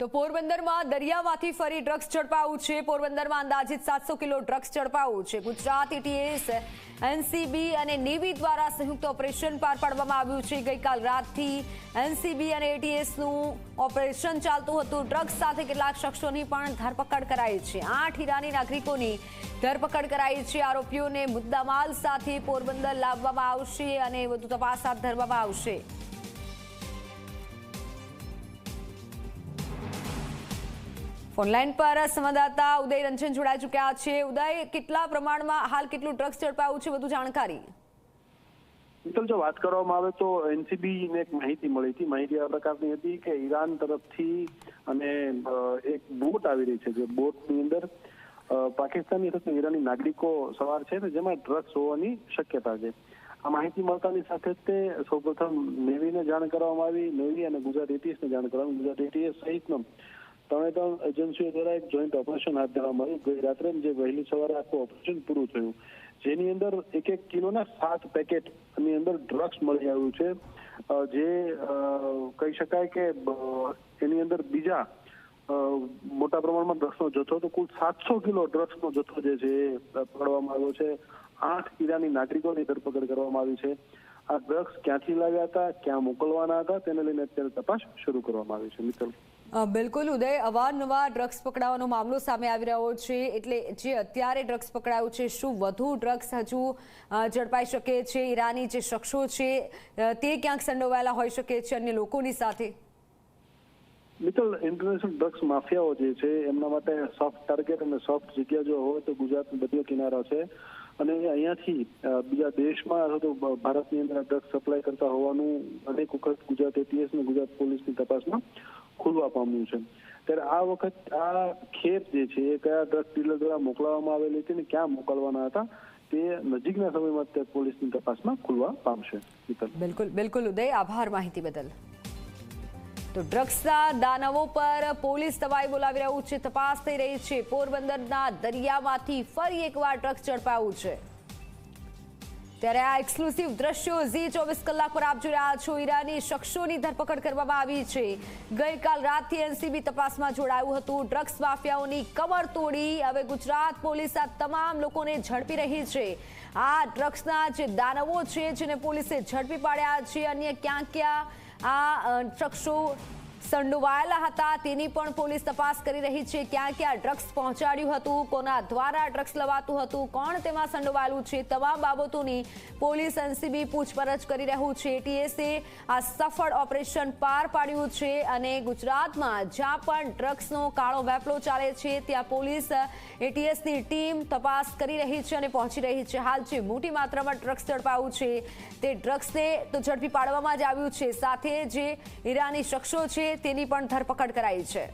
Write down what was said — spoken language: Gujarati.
તો પોરબંદરમાં દરિયામાંથી ફરી ડ્રગ્સ ઝડપાયું છે. પોરબંદરમાં અંદાજિત સાતસો કિલો ડ્રગ્સ ઝડપાયું છે. ગુજરાત એટીએસ એનસીબી અને નેવી દ્વારા સંયુક્ત ઓપરેશન પાર પાડવામાં આવ્યું છે. ગઈકાલ રાતથી એનસીબી અને એટીએસનું ઓપરેશન ચાલતું હતું. ડ્રગ્સ સાથે કેટલાક શખ્સોની પણ ધરપકડ કરાઈ છે. આઠ ઈરાની નાગરિકોની ધરપકડ કરાઈ છે. આરોપીઓને મુદ્દામાલ સાથે પોરબંદર લાવવામાં આવશે અને વધુ તપાસ હાથ ધરવામાં આવશે. ફોનલાઈન પર સંવાદદાતા ઉદય રંજન જોડાઈ ચુક્યા છે. ઉદય, કેટલા પ્રમાણમાં હાલ કેટલું ડ્રગ્સ ઝડપાયું છે વધુ જાણકારી? મિત્તલ જો વાત કરવામાં આવે તો એનસીબી ને એક માહિતી મળી હતી. માહિતી આ પ્રકારની હતી કે ઈરાન તરફથી અને એક બોટ આવી રહી છે. જે બોટની અંદર પાકિસ્તાની અથવા ઈરાની નાગરિકો સવાર છે ને જેમાં ડ્રગ્સ હોવાની શક્યતા છે. આ માહિતી મળતાની સાથે જ તે સૌપ્રથમ નેવીને જાણ કરવામાં આવી. નેવી અને ગુજરાત એટીએસને જાણ કરવામાં ગુજરાત એટીએસ સહિતનો ત્રણે ત્રણ એજન્સીઓ દ્વારા એક જોઈન્ટ ઓપરેશન હાથ ધરવામાં આવ્યું. ગઈ રાત્રે જે વહેલી સવારે આખું ઓપરેશન પૂરું થયું. જેની અંદર એક એક કિલોના સાત પેકેટની અંદર ડ્રગ્સ મળી આવ્યું છે. જે કહી શકાય કે એની અંદર બીજા મોટા પ્રમાણમાં ડ્રગ્સનો જથ્થો તો કુલ સાતસો કિલો ડ્રગ્સનો જથ્થો જે છે એ પકડવામાં આવ્યો છે. આઠ ઈરાની નાગરિકોની ધરપકડ કરવામાં આવી છે. આ ડ્રગ્સ ક્યાંથી લાવ્યા હતા ક્યાં મોકલવાના હતા તેને લઈને અત્યારે તપાસ શરૂ કરવામાં આવી છે અ, બિલકુલ ઉદય, અવારનવાર ડ્રગ્સ પકડાવાનો મામલો સામે આવી રહ્યો છે. એટલે જે અત્યારે ડ્રગ્સ પકડાયું છે, શું વધુ ડ્રગ્સ હજુ ઝડપાઈ શકે છે? ઈરાની જે શખ્સો છે તે ક્યાંક સંડોવાયેલા હોઈ શકે છે અન્ય લોકોની સાથે? મિત્તલ ઇન્ટરનેશનલ ડ્રગ્સ માફિયાઓ જે છે, એમના માટે સોફ્ટ ટાર્ગેટ અને સોફ્ટ જગ્યા જો હોય તો ગુજરાતનો બધો કિનારો છે. અને અહીંયાથી બીજા દેશમાં અથવા તો ભારતની અંદર ડ્રગ્સ સપ્લાય કરતા હોવાનું અનેક વખત ગુજરાત એટીએસ અને ગુજરાત પોલીસની તપાસમાં ખુલવા પામ્યું છે. ત્યારે આ વખત આ ખેપ જે છે, એ કયા ડ્રગ ડીલર દ્વારા મોકલવામાં આવેલી હતી ને ક્યાં મોકલવાના હતા, તે નજીકના સમયમાં તે પોલીસની તપાસમાં ખુલવા પામશે. બિલકુલ બિલકુલ, ઉદય, આભાર માહિતી બદલ. તો ડ્રગ્સના દાનવો પર પોલીસ તવાઈ બોલાવી રહ્યું છે, તપાસ થઈ રહી છે. પોરબંદરના દરિયામાંથી ફરી એકવાર ડ્રગ્સ ઝડપાયું છે. ત્યારે આ એક્સક્લુસિવ દ્રશ્યો ઝી ચોવીસ કલાક પર આપ જોઈ રહ્યા છો. ઈરાની શખ્સોની ધરપકડ કરવામાં આવી છે. ગઈકાલ રાતથી એનસીબી તપાસમાં જોડાયું હતું. ડ્રગ્સ માફિયાઓની કમર તોડી હવે ગુજરાત પોલીસ આ તમામ લોકોને ઝડપી રહી છે. આ ડ્રગ્સના જે દાનવો છે, જેને પોલીસે ઝડપી પાડ્યા છે, અન્ય ક્યાં ક્યાં આ શખ્સો સંડોવાયેલા હતા. તેની પણ પોલીસ તપાસ કરી રહી છે ક્યાં ક્યાં ડ્રગ્સ પહોંચાડ્યું હતું, કોના દ્વારા ડ્રગ્સ લવાતું હતું, કોણ તેમાં સંડોવાયેલું છે, તમામ બાબતોની પોલીસ એનસીબી પૂછપરછ કરી રહ્યું છે. એટીએસે આ સફળ ઓપરેશન પાર પાડ્યું છે અને ગુજરાતમાં જ્યાં પણ ડ્રગ્સનો કાળો વેપલો ચાલે છે, ત્યાં પોલીસ એટીએસની ટીમ તપાસ કરી રહી છે અને પહોંચી રહી છે. હાલ જે મોટી માત્રામાં ડ્રગ્સ ઝડપાયું છે, તે ડ્રગ્સને તો ઝડપી પાડવામાં જ આવ્યું છે. સાથે જે ઈરાની શખ્સો છે તેની પણ ધરપકડ કરાઈ છે.